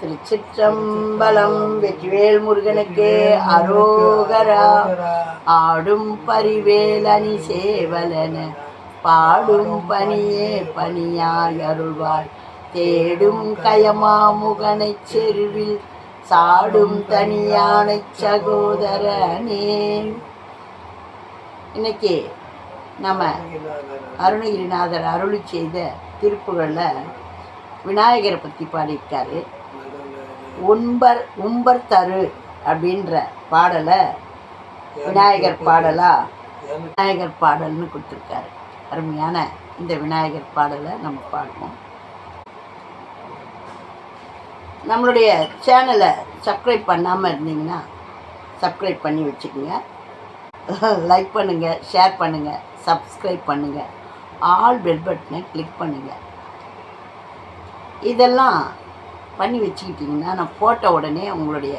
திருச்சிற்றம்பலம் வெற்றிவேல் முருகனுக்கு அரோகரா. ஆடும் பரிவேலனி சேவலன பாடும் பணியே பணியாய் அருள்வாய் தேடும் கயமாமுகனை செருவில் சாடும் தனியானை சகோதரனே. இன்னைக்கு நம்ம அருணகிரிநாதர் அருளி செய்த திருப்புகளில் விநாயகரை பற்றி பாடியிருக்காரு. உம்பர் உம்பர் தரு அப்படின்ற பாடலை விநாயகர் பாடலா? விநாயகர் பாடல்னு கொடுத்துருக்காரு. அருமையான இந்த விநாயகர் பாடலை நம்ம பாடுவோம். நம்மளுடைய சேனலை சப்ஸ்கிரைப் பண்ணாமல் இருந்தீங்கன்னா சப்ஸ்கிரைப் பண்ணி வச்சுக்கோங்க. லைக் பண்ணுங்கள் ஷேர் பண்ணுங்கள் சப்ஸ்கிரைப் பண்ணுங்கள் ஆல் பெல் பட்டனை கிளிக் பண்ணுங்கள் இதெல்லாம் பண்ணி வச்சுக்கிட்டிங்கன்னா நான் போட்ட உடனே உங்களுடைய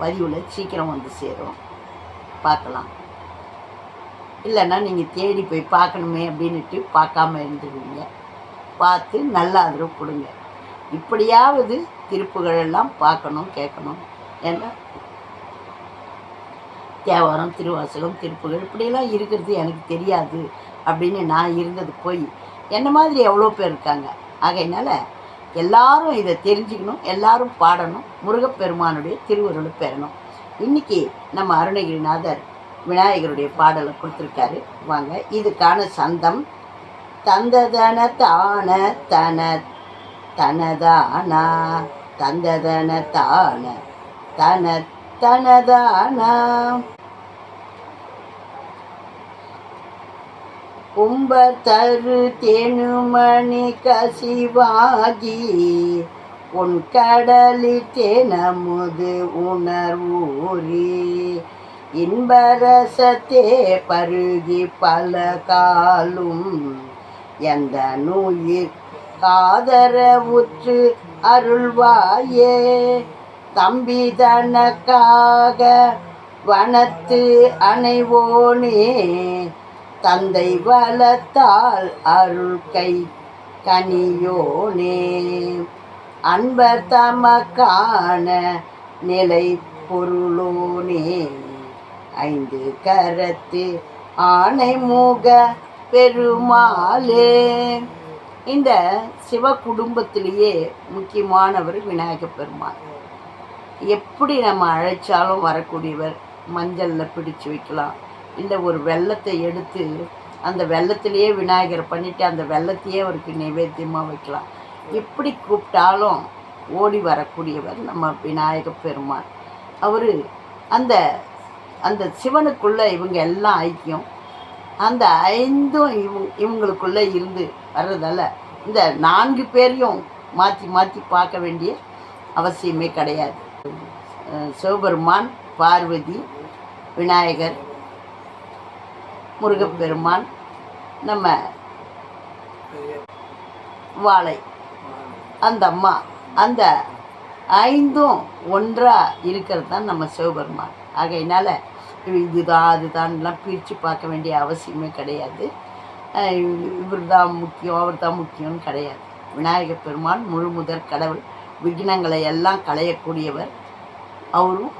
பதிவில் சீக்கிரம் வந்து சேரும். பார்க்கலாம். இல்லைன்னா நீங்கள் தேடி போய் பார்க்கணுமே அப்படின்ட்டு பார்க்காம இருந்துடுவீங்க பார்த்து நல்ல ஆதரவு கொடுங்க. இப்படியாவது திருப்புகளெல்லாம் பார்க்கணும் கேட்கணும். ஏன்னா தேவாரம் திருவாசகம் திருப்புகள் இப்படியெல்லாம் இருக்கிறது எனக்கு தெரியாது அப்படின்னு நான் இருந்தது போய். என்ன மாதிரி எவ்வளோ பேர் இருக்காங்க? ஆகையினால எல்லாரும் இதை தெரிஞ்சுக்கணும் எல்லாரும் பாடணும் முருகப்பெருமானுடைய திருவுருளை பெறணும். இன்னைக்கு நம்ம அருணகிரிநாதர் விநாயகருடைய பாடலை கொடுத்துருக்காரு. வாங்க இதுக்கான சந்தம். தந்ததன தான தன தனதானா? தந்ததன தான தன தனதானா? கும்ப தரு தேனுமணி கசிவாகி உன் கடலி தேனமுது உணர்வூரி இன்பரசத்தே பருகி பல காலும் எந்த நூயில் காதர உற்று அருள்வாயே. தம்பி தனக்காக வனத்து அணைவோனே தந்தை வளத்தால் அருள் கை கனியோனே. அன்பர் தமக்கான நிலை பொருளோனே. ஐந்து கரத்து ஆணை மூக பெருமாளே. இந்த சிவ குடும்பத்திலேயே முக்கியமானவர் விநாயக பெருமாள். எப்படி நம்ம அழைச்சாலும் வரக்கூடியவர் மஞ்சளில் பிடிச்சு வைக்கலாம். இல்லை ஒரு வெள்ளத்தை எடுத்து அந்த வெள்ளத்திலேயே விநாயகரை பண்ணிவிட்டு அந்த வெள்ளத்தையே அவருக்கு நைவேத்தியமாக வைக்கலாம். எப்படி கூப்பிட்டாலும் ஓடி வரக்கூடியவர் நம்ம விநாயக பெருமாள் அவர் அந்த அந்த சிவனுக்குள்ளே இவங்க எல்லாம் ஐக்கியம். அந்த ஐந்தும் இவங்க இவங்களுக்குள்ளே இருந்து வர்றதால இந்த நான்கு பேரையும் மாற்றி மாற்றி பார்க்க வேண்டிய அவசியமே கிடையாது. சிவபெருமான் பார்வதி விநாயகர் முருகப்பெருமான் நம்ம வாழை அந்த அம்மா அந்த ஐந்தும் ஒன்றாக இருக்கிறது தான் நம்ம சிவபெருமான். ஆகையினால இதுதான் அதுதான்லாம் பிரித்து பார்க்க வேண்டிய அவசியமே கிடையாது. இவர் தான் முக்கியம் அவர் தான் முக்கியம்னு கிடையாது. விநாயகர் பெருமான் முழு முதற் கடவுள் விக்னங்களை எல்லாம் களையக்கூடியவர். அவரும்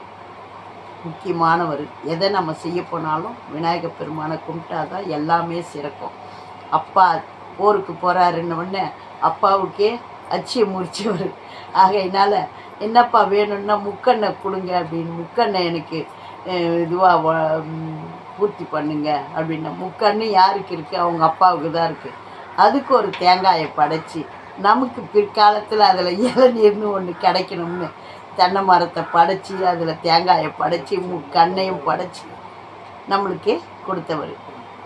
முக்கியமானவர். எதை நம்ம செய்ய போனாலும் விநாயகர் பெருமானை கும்பிட்டாதான் எல்லாமே சிறக்கும். அப்பா போருக்கு போகிறாருன்ன உடனே அப்பாவுக்கே அச்சியை முடிச்சவர். ஆகையினால் என்னப்பா வேணும்னா முக்கண்ணை கொடுங்க அப்படின்னு முக்கண்ணை எனக்கு இதுவாக பூர்த்தி பண்ணுங்க அப்படின்னா முக்கண்ணு யாருக்கு இருக்குது அவங்க அப்பாவுக்கு தான் இருக்குது அதுக்கு ஒரு தேங்காயை படைச்சி நமக்கு பிற்காலத்தில் அதில் இளநீர்னு ஒன்று கிடைக்கணும்னு தென்னை மரத்தை படைச்சி அதில் தேங்காயை படைச்சி முக்கண்ணையும் படைச்சி நம்மளுக்கு கொடுத்தவர்.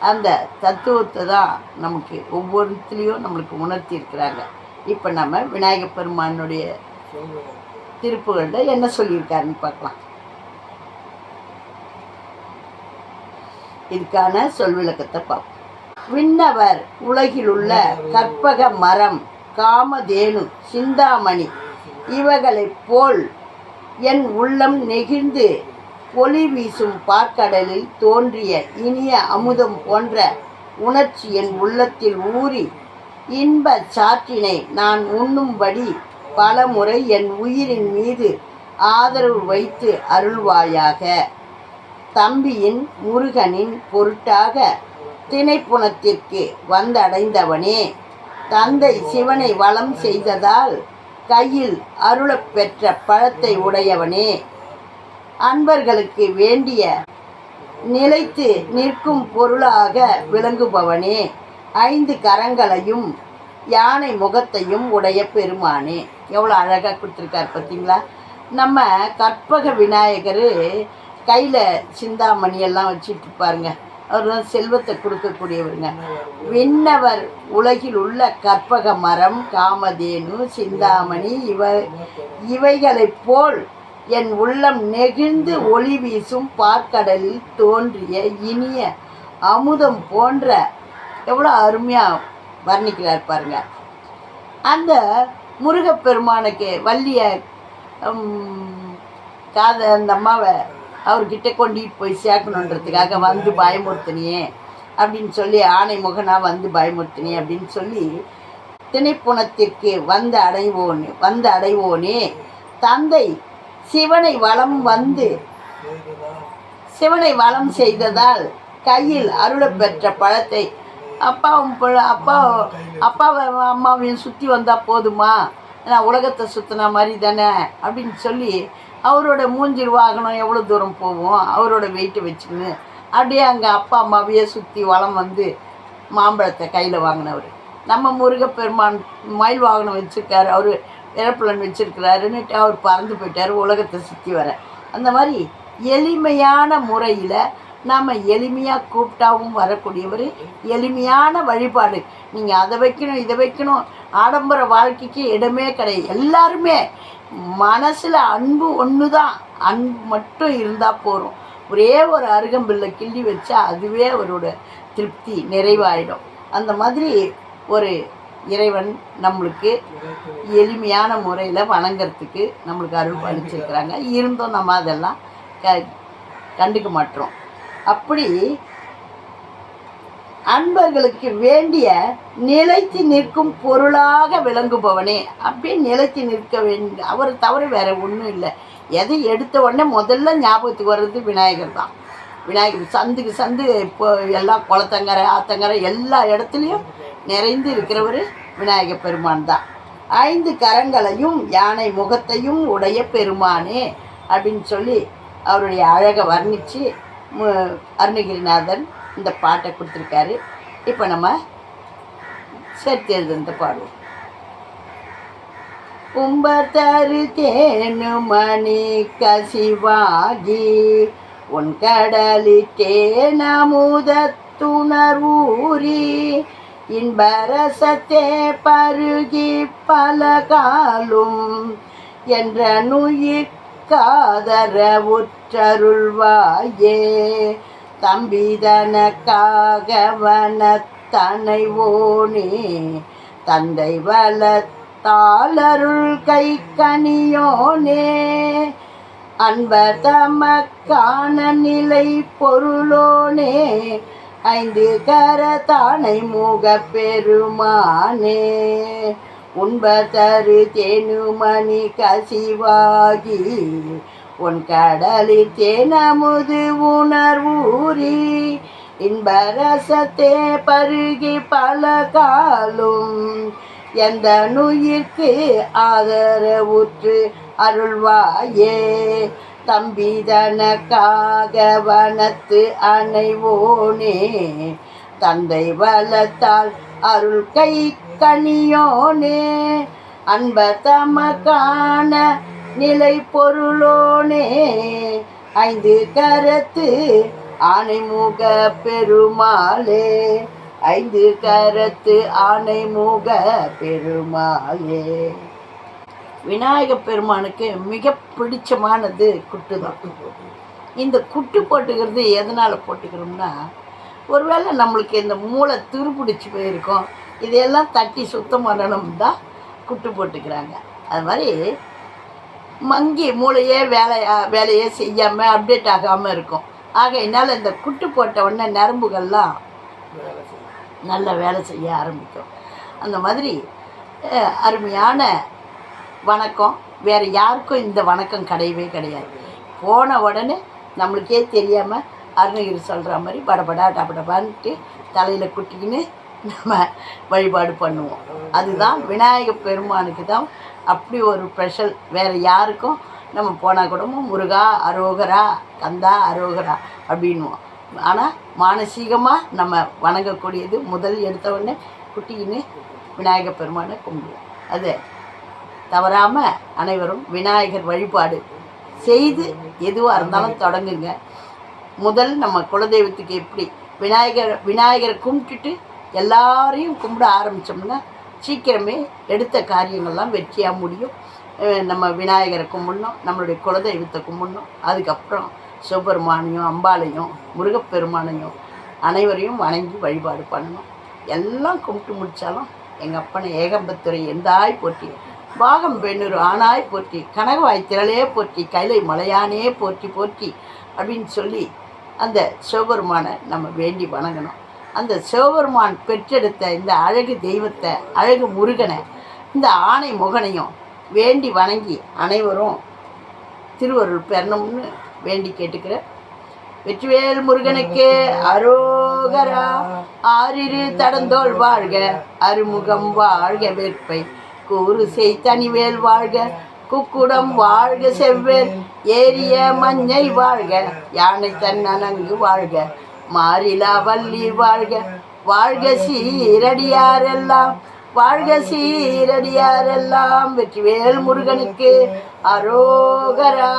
அந்த தத்துவத்தை தான் நமக்கு ஒவ்வொருத்துலேயும் நம்மளுக்கு உணர்த்தி இருக்கிறாங்க. இப்போ நம்ம விநாயக பெருமானுடைய திருப்புகளில் என்ன சொல்லியிருக்காருன்னு பார்க்கலாம். இதுக்கான சொல் விளக்கத்தை பார்ப்போம். விண்ணவர் உலகிலுள்ள கற்பக மரம் காமதேனு சிந்தாமணி இவைகளைப் போல் என் உள்ளம் நெகிழ்ந்து பொலி வீசும் பாற்கடலில் தோன்றிய இனிய அமுதம் போன்ற உணர்ச்சி என் உள்ளத்தில் ஊறி இன்ப சாற்றினை நான் உண்ணும்படி பல முறை என் உயிரின் மீது ஆதரவு வைத்து அருள்வாயாக. தம்பியின் முருகனின் பொருட்டாக திணைப்புணத்திற்கு வந்தடைந்தவனே. தந்தை சிவனை வளம் செய்ததால் கையில் அருளப் பெற்ற பழத்தை உடையவனே. அன்பர்களுக்கு வேண்டிய நிலைத்து நிற்கும் பொருளாக விளங்குபவனே. ஐந்து கரங்களையும் யானை முகத்தையும் உடைய பெருமானே. எவ்வளோ அழகாக கொடுத்துருக்கார் பார்த்தீங்களா? நம்ம கற்பக விநாயகர் கையில் சிந்தாமணி எல்லாம் வச்சுட்டு இருப்பாருங்க. அவர் தான் செல்வத்தை கொடுக்கக்கூடியவருங்க. விண்ணவர் உலகில் உள்ள கற்பக மரம் காமதேனு சிந்தாமணி இவ இவைகளைப் போல் என் உள்ளம் நெகிழ்ந்து ஒளி வீசும் பார்க்கடலில் தோன்றிய இனிய அமுதம் போன்ற எவ்வளோ அருமையாக வர்ணிக்கிறார் பாருங்க. அந்த முருகப்பெருமானுக்கு வள்ளிய காத அந்த அம்மாவை அவர்கிட்ட கொண்டுட்டு போய் சேர்க்கணுன்றதுக்காக வந்து பயமுறுத்தினியே அப்படின்னு சொல்லி ஆணை முகனாக வந்து பயமுறுத்தினே அப்படின்னு சொல்லி திணைப்புணத்திற்கு வந்த அடைவோனே வந்த அடைவோனே. தந்தை சிவனை வளம் வந்து சிவனை வளம் செய்ததால் கையில் அருளை பெற்ற பழத்தை அப்பாவும் பிள்ள- அப்பா அப்பாவை அம்மாவையும் சுற்றி வந்தால் போதுமா? நான் உலகத்தை சுற்றின மாதிரி தானே? அப்படின்னு சொல்லி அவரோட மூஞ்சி வாகனம் எவ்வளோ தூரம் போகும்? அவரோட வெயிட்டை வச்சுக்கின்னு. அப்படியே அங்கே அப்பா அம்மாவையே சுற்றி வளம் வந்து மாம்பழத்தை கையில் வாங்கினவர். நம்ம முருகப்பெருமான் மயில் வாகனம் வச்சுருக்காரு அவர் ஏரோப்ளேன் வச்சுருக்கிறாருன்னு அவர் பறந்து போயிட்டார் உலகத்தை சுற்றி வர. அந்த மாதிரி எளிமையான முறையில் நாம் எளிமையாக கூப்பிட்டாவும் வரக்கூடியவர். எளிமையான வழிபாடு. நீங்கள் அதை வைக்கணும் இதை வைக்கணும். ஆடம்பர வாழ்க்கைக்கு இடமே கிடையாது. எல்லாருமே மனசில் அன்பு ஒன்று தான் அன்பு மட்டும் இருந்தால் போதும் ஒரே ஒரு அருகம்பில்லை கிள்ளி வச்சா அதுவே அவரோட திருப்தி நிறைவாயிடும். அந்த மாதிரி ஒரு இறைவன் நம்மளுக்கு எளிமையான முறையில் வணங்குறதுக்கு நம்மளுக்கு அருள் அளிச்சிருக்கிறாங்க இருந்தும் நம்ம அதெல்லாம் க கண்டுக்க மாட்டோம் அப்படி அன்பர்களுக்கு வேண்டிய நிலைத்து நிற்கும் பொருளாக விளங்குபவனே. அப்படின்னு நிலைத்து நிற்க வேண்டிய அவர் தவிர வேற ஒன்றும் இல்லை. எதை எடுத்த உடனே முதல்ல ஞாபகத்துக்கு வர்றது விநாயகர் தான். விநாயகர் சந்துக்கு சந்து இப்போ எல்லா குளத்தங்கரை ஆத்தங்கரை எல்லா இடத்துலையும் நிறைந்து இருக்கிறவர் விநாயகர் பெருமான் தான். ஐந்து கரங்களையும் யானை முகத்தையும் உடைய பெருமானே அப்படின்னு சொல்லி அவருடைய அழகை வர்ணித்து அருணகிரிநாதன் இந்த பாட்டை கொடுத்துருக்காரு. இப்போ நம்ம சேர்த்து எழுதுந்த பாடுவோம் கும்பர் தரு தேனு மணி கசிவாகி உன் கடலிட்டே நமுதத்துணர்வூரி இன்பரசத்தே பருகி பல காலும் என்ற நுயிர் காதர உற்றருள்வாயே. தம்பிதனக்காக வனத்தனைவோனே தந்தை வளத்தாளருள் கை கனியோனே அன்பர் தமக்கான நிலை பொருளோனே ஐந்து கரத்தானை முகப்பெருமானே. உண்பர் தரு தேனுமணி கசிவாகி உன் கடலில் தேனமுது உணர்வூரி இன்பரசத்தே பருகி பல காலும். எந்த நுயிர்க்கு ஆதரவுற்று அருள்வாயே? தம்பிதனக்காக வனத்து அணைவோனே தந்தை வளத்தால் அருள் கை கனியோனே. அன்ப தமக்கான நிலை பொருளோனே ஐந்து கரத்து ஆனைமுக பெருமாளே. ஐந்து கரத்து ஆனைமுக பெருமாளே. விநாயக பெருமானுக்கு மிக பிடிச்சமானது குட்டு தான் இந்த குட்டு போட்டுக்கிறது எதனால் போட்டுக்கிறோம்னா ஒருவேளை நம்மளுக்கு இந்த மூளை துருப்பிடிச்சு போயிருக்கோம் இதையெல்லாம் தட்டி சுத்தம் பண்ணணும் தான் குட்டு போட்டுக்கிறாங்க. அது மாதிரி மங்கி மூளையே வேலையா வேலையே செய்யாமல் அப்டேட் ஆகாமல் இருக்கும். ஆகையினால இந்த குட்டு போட்ட உடனே நரம்புகள்லாம் நல்ல வேலை செய்ய ஆரம்பிக்கும். அந்த மாதிரி அருமையான வணக்கம். வேறு யாருக்கும் இந்த வணக்கம் கிடையவே கிடையாது. போன உடனே நம்மளுக்கே தெரியாமல் அருணகிரி சொல்கிற மாதிரி படபடா டபடபான்ட்டு தலையில் குட்டிக்கின்னு நம்ம வழிபாடு பண்ணுவோம். அதுதான் விநாயக பெருமானுக்கு தான் அப்படி ஒரு ஸ்பெஷல் வேறு யாருக்கும் நம்ம போனால் கூடவும் முருகா அரோகரா கந்தா அரோகரா அப்படின்வோம் ஆனால் மானசீகமாக நம்ம வணங்கக்கூடியது முதல் எடுத்தவுடனே குட்டின்னு விநாயகர் பெருமானை கும்பிடுவோம். அது தவறாமல் அனைவரும் விநாயகர் வழிபாடு செய்து எதுவாக இருந்தாலும் தொடங்குங்க. முதல் நம்ம குலதெய்வத்துக்கு எப்படி விநாயகர் விநாயகரை கும்பிட்டுட்டு எல்லாரையும் கும்பிட ஆரம்பித்தோம்னா சீக்கிரமே எடுத்த காரியங்கள்லாம் வெற்றியாக முடியும். நம்ம விநாயகரை கும்பிட்ணும் நம்மளுடைய குலதெய்வத்தை கும்பிட்ணும். அதுக்கப்புறம் சிவபெருமானையும் அம்பாளையும் முருகப்பெருமானையும் அனைவரையும் வணங்கி வழிபாடு பண்ணணும். எல்லாம் கும்பிட்டு முடித்தாலும் எங்கள் அப்பனை ஏகம்பத்துறை எந்தாய் போற்றி பாகம் பெண்ணூர் ஆனாய் போற்றி கனகவாய் திரளே போற்றி கைலை மலையானே போற்றி போற்றி அப்படின்னு சொல்லி அந்த சிவபெருமானை நம்ம வேண்டி வணங்கணும். அந்த சிவபெருமான் பெற்றெடுத்த இந்த அழகு தெய்வத்தை அழகு முருகனை இந்த ஆணை முகனையும் வேண்டி வணங்கி அனைவரும் திருவருள் பெறணும்னு வேண்டி கேட்டுக்கிறேன். வெற்றிவேல் முருகனுக்கு அரோகரா ஆறிரு தடந்தோள் வாழ்க அருமுகம் வாழ்க வேட்பை கூறு செய் தனிவேல் வாழ்க குக்குடம் வாழ்க செவ்வேல் ஏரிய மஞ்சை வாழ்க யானை தன்னனங்கு வாழ்க மாறிலா வள்ளி வாழ்க. வாழ்க சீரடியாரெல்லாம் வாழ்க சீரடியாரெல்லாம். வெற்றிவேல் முருகனுக்கு அரோகரா.